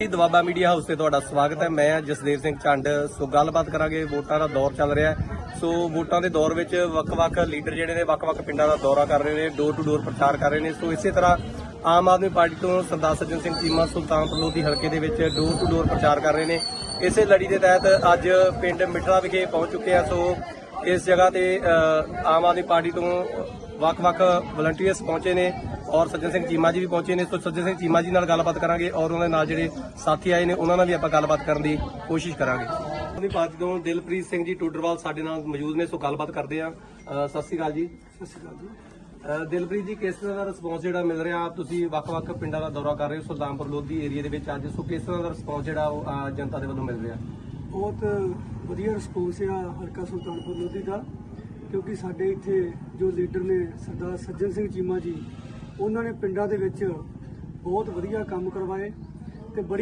ਜੀ, Doaba media house ਤੇ ਤੁਹਾਡਾ ਸਵਾਗਤ ਹੈ। ਮੈਂ ਜਸਦੇਵ ਸਿੰਘ ਚੰਡ ਸੋ ਗੱਲਬਾਤ ਕਰਾਂਗੇ ਵੋਟਾਂ ਦਾ ਦੌਰ ਚੱਲ ਰਿਹਾ ਸੋ ਵੋਟਾਂ ਦੇ ਦੌਰ ਵਿੱਚ ਵੱਖ-ਵੱਖ ਲੀਡਰ ਜਿਹੜੇ ਨੇ ਵੱਖ-ਵੱਖ ਪਿੰਡਾਂ ਦਾ ਦੌਰਾ ਕਰ ਰਹੇ ਨੇ ਡੋਰ ਟੂ ਡੋਰ ਪ੍ਰਚਾਰ ਕਰ ਰਹੇ ਨੇ। ਸੋ ਇਸੇ ਤਰ੍ਹਾਂ ਆਮ ਆਦਮੀ ਪਾਰਟੀ ਤੋਂ ਸਰਦਾਰ ਸੱਜਣ ਸਿੰਘ ਚੀਮਾ ਸੁਲਤਾਨਪੁਰ ਲੋਧੀ ਹਲਕੇ ਦੇ ਵਿੱਚ ਡੋਰ ਟੂ ਡੋਰ ਪ੍ਰਚਾਰ ਕਰ ਰਹੇ ਨੇ। ਇਸੇ ਲੜੀ ਦੇ ਤਹਿਤ ਅੱਜ ਪਿੰਡ ਮਿੱਠੜਾ ਵਿਖੇ ਪਹੁੰਚ ਚੁੱਕੇ ਆ। ਸੋ ਇਸ ਜਗ੍ਹਾ ਤੇ ਆਮ ਆਦਮੀ ਪਾਰਟੀ ਤੋਂ ਵੱਖ-ਵੱਖ ਵਲੰਟੀਅਰਸ ਪਹੁੰਚੇ ਨੇ। ਔਰ ਸੱਜਣ ਸਿੰਘ ਚੀਮਾ ਜੀ ਵੀ ਪਹੁੰਚੇ ਨੇ ਸੋ ਸੱਜਣ ਸਿੰਘ ਚੀਮਾ ਜੀ ਨਾਲ ਗੱਲਬਾਤ ਕਰਾਂਗੇ ਔਰ ਉਹਨਾਂ ਦੇ ਨਾਲ ਜਿਹੜੇ ਸਾਥੀ ਆਏ ਨੇ ਉਹਨਾਂ ਨਾਲ ਵੀ ਆਪਾਂ ਗੱਲਬਾਤ ਕਰਨ ਦੀ ਕੋਸ਼ਿਸ਼ ਕਰਾਂਗੇ। ਆਪਣੀ ਪਾਰਟੀ ਤੋਂ ਦਿਲਪ੍ਰੀਤ ਸਿੰਘ ਜੀ ਟੂਡਰਵਾਲ ਸਾਡੇ ਨਾਲ ਮੌਜੂਦ ਨੇ ਸੋ ਗੱਲਬਾਤ ਕਰਦੇ ਆ ਸਤਿ ਸ਼੍ਰੀ ਅਕਾਲ ਜੀ। ਸਤਿ ਸ਼੍ਰੀ ਅਕਾਲ ਜੀ। ਦਿਲਪ੍ਰੀਤ ਜੀ ਕਿਸ ਤਰ੍ਹਾਂ ਦਾ ਰਿਸਪੌਂਸ ਜਿਹੜਾ ਮਿਲ ਰਿਹਾ? ਤੁਸੀਂ ਵੱਖ-ਵੱਖ ਪਿੰਡਾਂ ਦਾ ਦੌਰਾ ਕਰ ਰਹੇ ਹੋ ਸੁਲਤਾਨਪੁਰ ਲੋਧੀ ਏਰੀਆ ਦੇ ਵਿੱਚ ਅੱਜ ਸੋ ਕਿਸ ਤਰ੍ਹਾਂ ਦਾ ਰਿਸਪੌਂਸ ਜਿਹੜਾ ਉਹ ਜਨਤਾ ਦੇ ਵੱਲੋਂ ਮਿਲ ਰਿਹਾ? ਬਹੁਤ ਵਧੀਆ ਰਿਸਪੌਂਸ ਆ ਹਲਕਾ ਸੁਲਤਾਨਪੁਰ ਲੋਧੀ ਦਾ ਕਿਉਂਕਿ ਸਾਡੇ ਇੱਥੇ ਜੋ ਲੀਡਰ ਨੇ ਸਰਦਾਰ ਸੱਜਣ ਸਿੰਘ ਚੀਮਾ ਜੀ ਉਹਨਾਂ ਨੇ ਪਿੰਡਾਂ ਦੇ ਵਿੱਚ ਬਹੁਤ ਵਧੀਆ ਕੰਮ ਕਰਵਾਏ ਤੇ ਬੜੀ